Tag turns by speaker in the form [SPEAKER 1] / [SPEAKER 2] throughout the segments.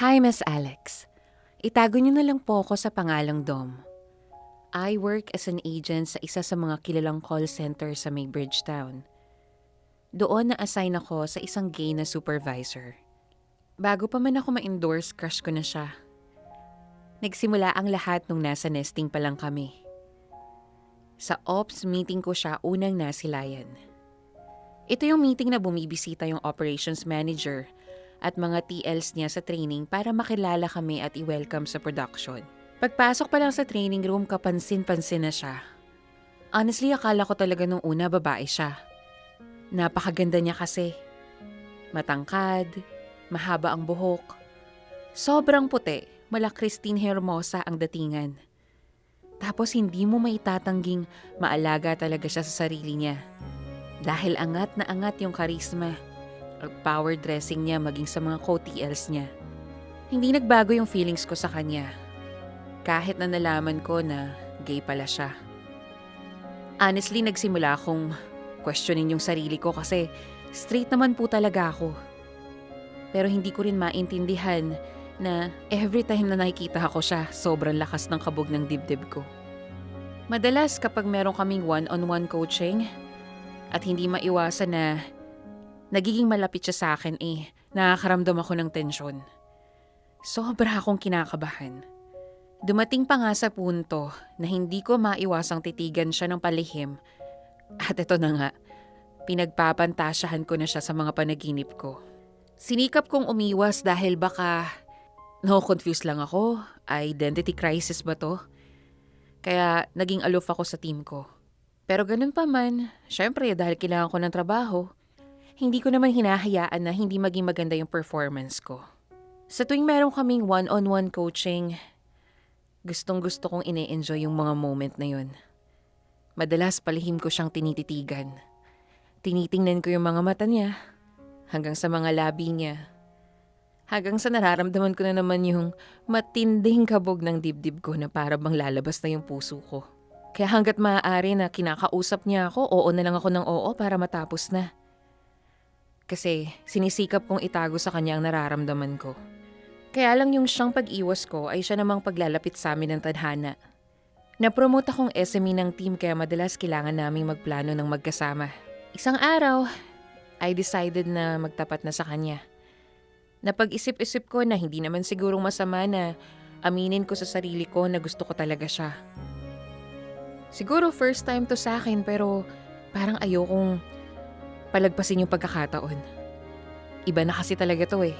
[SPEAKER 1] Hi, Miss Alex. Itago niyo na lang po ako sa pangalang Dom. I work as an agent sa isa sa mga kilalang call center sa may Bridgetown. Doon na-assign ako sa isang gay na supervisor. Bago pa man ako ma-endorse, crush ko na siya. Nagsimula ang lahat nung nasa nesting pa lang kami. Sa ops meeting ko siya unang nasilayan. Ito yung meeting na bumibisita yung operations manager at mga TLs niya sa training para makilala kami at i-welcome sa production. Pagpasok pa lang sa training room, kapansin-pansin na siya. Honestly, akala ko talaga nung una babae siya. Napakaganda niya kasi. Matangkad, mahaba ang buhok. Sobrang puti, mala Christine Hermosa ang datingan. Tapos hindi mo maitatangging maalaga talaga siya sa sarili niya. Dahil angat na angat yung karisma at power dressing niya maging sa mga co-TLs niya. Hindi nagbago yung feelings ko sa kanya. Kahit na nalaman ko na gay pala siya. Honestly, nagsimula akong questionin yung sarili ko kasi straight naman po talaga ako. Pero hindi ko rin maintindihan na every time na nakikita ko siya, sobrang lakas ng kabog ng dibdib ko. Madalas kapag meron kaming one-on-one coaching at hindi maiwasan na nagiging malapit siya sa akin eh, nakakaramdam ako ng tensyon. Sobra akong kinakabahan. Dumating pa nga sa punto na hindi ko maiwasang titigan siya ng palihim at ito na nga, pinagpapantasyahan ko na siya sa mga panaginip ko. Sinikap kong umiwas dahil baka no-confuse lang ako, identity crisis ba to? Kaya naging aloof ako sa team ko. Pero ganun pa man, syempre dahil kailangan ko ng trabaho, hindi ko naman hinahayaan na hindi maging maganda yung performance ko. Sa tuwing meron kaming one-on-one coaching, gustong gusto kong ine-enjoy yung mga moment na yun. Madalas palihim ko siyang tinititigan. Tinitingnan ko yung mga mata niya, hanggang sa mga labi niya. Hanggang sa nararamdaman ko na naman yung matinding kabog ng dibdib ko na para bang lalabas na yung puso ko. Kaya hanggat maaari na kinakausap niya ako, oo na lang ako ng oo para matapos na. Kasi sinisikap kong itago sa kanya ang nararamdaman ko. Kaya lang yung siyang pag-iwas ko ay siya namang paglalapit sa amin ng tadhana. Napromote akong SME ng team kaya madalas kailangan naming magplano ng magkasama. Isang araw, I decided na magtapat na sa kanya. Napag-isip-isip ko na hindi naman sigurong masama na aminin ko sa sarili ko na gusto ko talaga siya. Siguro first time to sa akin pero parang ayokong palagpasin yung pagkakataon. Iba na kasi talaga to eh.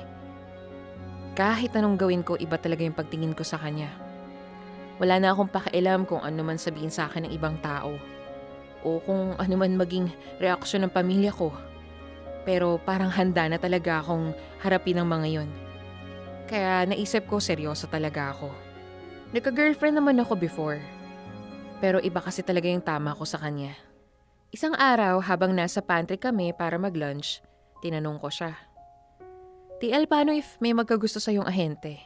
[SPEAKER 1] Kahit anong gawin ko, iba talaga yung pagtingin ko sa kanya. Wala na akong pakialam kung ano man sabihin sa akin ng ibang tao. O kung ano man maging reaksyon ng pamilya ko. Pero parang handa na talaga akong harapin ang mga yon. Kaya naisip ko seryoso talaga ako. Nagka-girlfriend naman ako before. Pero iba kasi talaga yung tama ko sa kanya. Isang araw habang nasa pantry kami para mag-lunch, tinanong ko siya. TL, paano if may magkagusto sa yung ahente?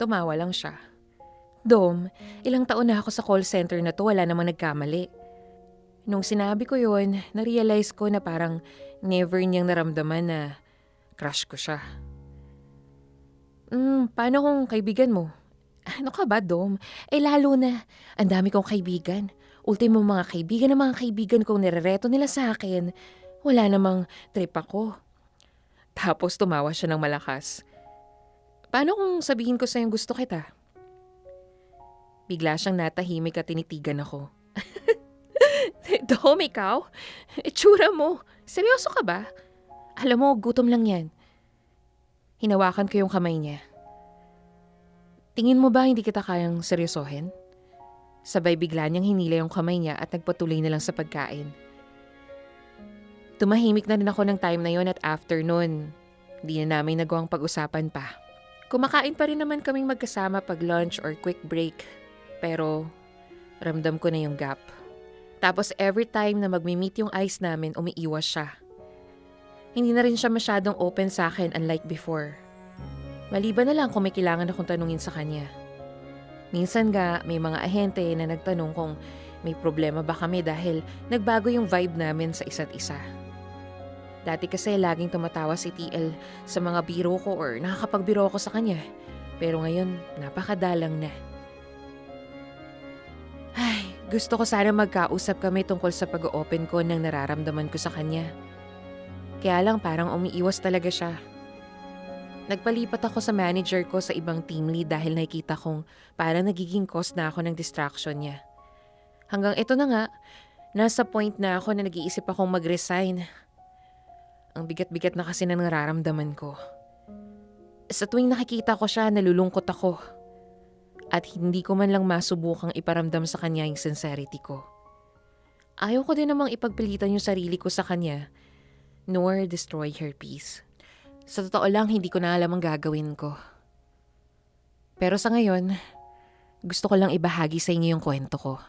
[SPEAKER 1] Tumawa lang siya. Dom, ilang taon na ako sa call center na to, wala namang nagkamali. Nung sinabi ko yon, na-realize ko na parang never niyang naramdaman na crush ko siya. Hmm, paano kung kaibigan mo? Ano ka ba, Dom? Eh lalo na, ang dami kong kaibigan. Ultimo mga kaibigan ng mga kaibigan kong nirereto nila sa akin. Wala namang trip ako. Tapos tumawa siya ng malakas. Paano kung sabihin ko sa'yong gusto kita? Bigla siyang natahimik at tinitigan ako. Dom, ikaw? Itsura mo. Seryoso ka ba? Alam mo, gutom lang yan. Hinawakan ko yung kamay niya. Tingin mo ba hindi kita kayang seryosohin? Sabay bigla niyang hinila yung kamay niya at nagpatuloy na lang sa pagkain. Tumahimik na rin ako ng time na yon at after nun, di na namin nagawang pag-usapan pa. Kumakain pa rin naman kaming magkasama pag lunch or quick break. Pero ramdam ko na yung gap. Tapos every time na magmi-meet yung eyes namin, umiiwas siya. Hindi na rin siya masyadong open sa akin unlike before. Maliban na lang kung may kailangan akong tanungin sa kanya. Minsan nga, may mga ahente na nagtanong kung may problema ba kami dahil nagbago yung vibe namin sa isa't isa. Dati kasi laging tumatawa si TL sa mga biro ko or nakakapagbiro ako sa kanya. Pero ngayon, napakadalang na. Ay, gusto ko sana magkausap kami tungkol sa pag-open ko ng nararamdaman ko sa kanya. Kaya lang parang umiiwas talaga siya. Nagpalipat ako sa manager ko sa ibang team lead dahil nakikita kong parang nagiging cause na ako ng distraction niya. Hanggang ito na nga, nasa point na ako na nag-iisip akong mag-resign. Ang bigat-bigat na kasi na nararamdaman ko. Sa tuwing nakikita ko siya, nalulungkot ako. At hindi ko man lang masubukang iparamdam sa kanya yung sincerity ko. Ayaw ko din namang ipagpilitan yung sarili ko sa kanya, nor destroy her peace. Sa totoo lang, hindi ko na alam ang gagawin ko. Pero sa ngayon, gusto ko lang ibahagi sa inyo yung kwento ko.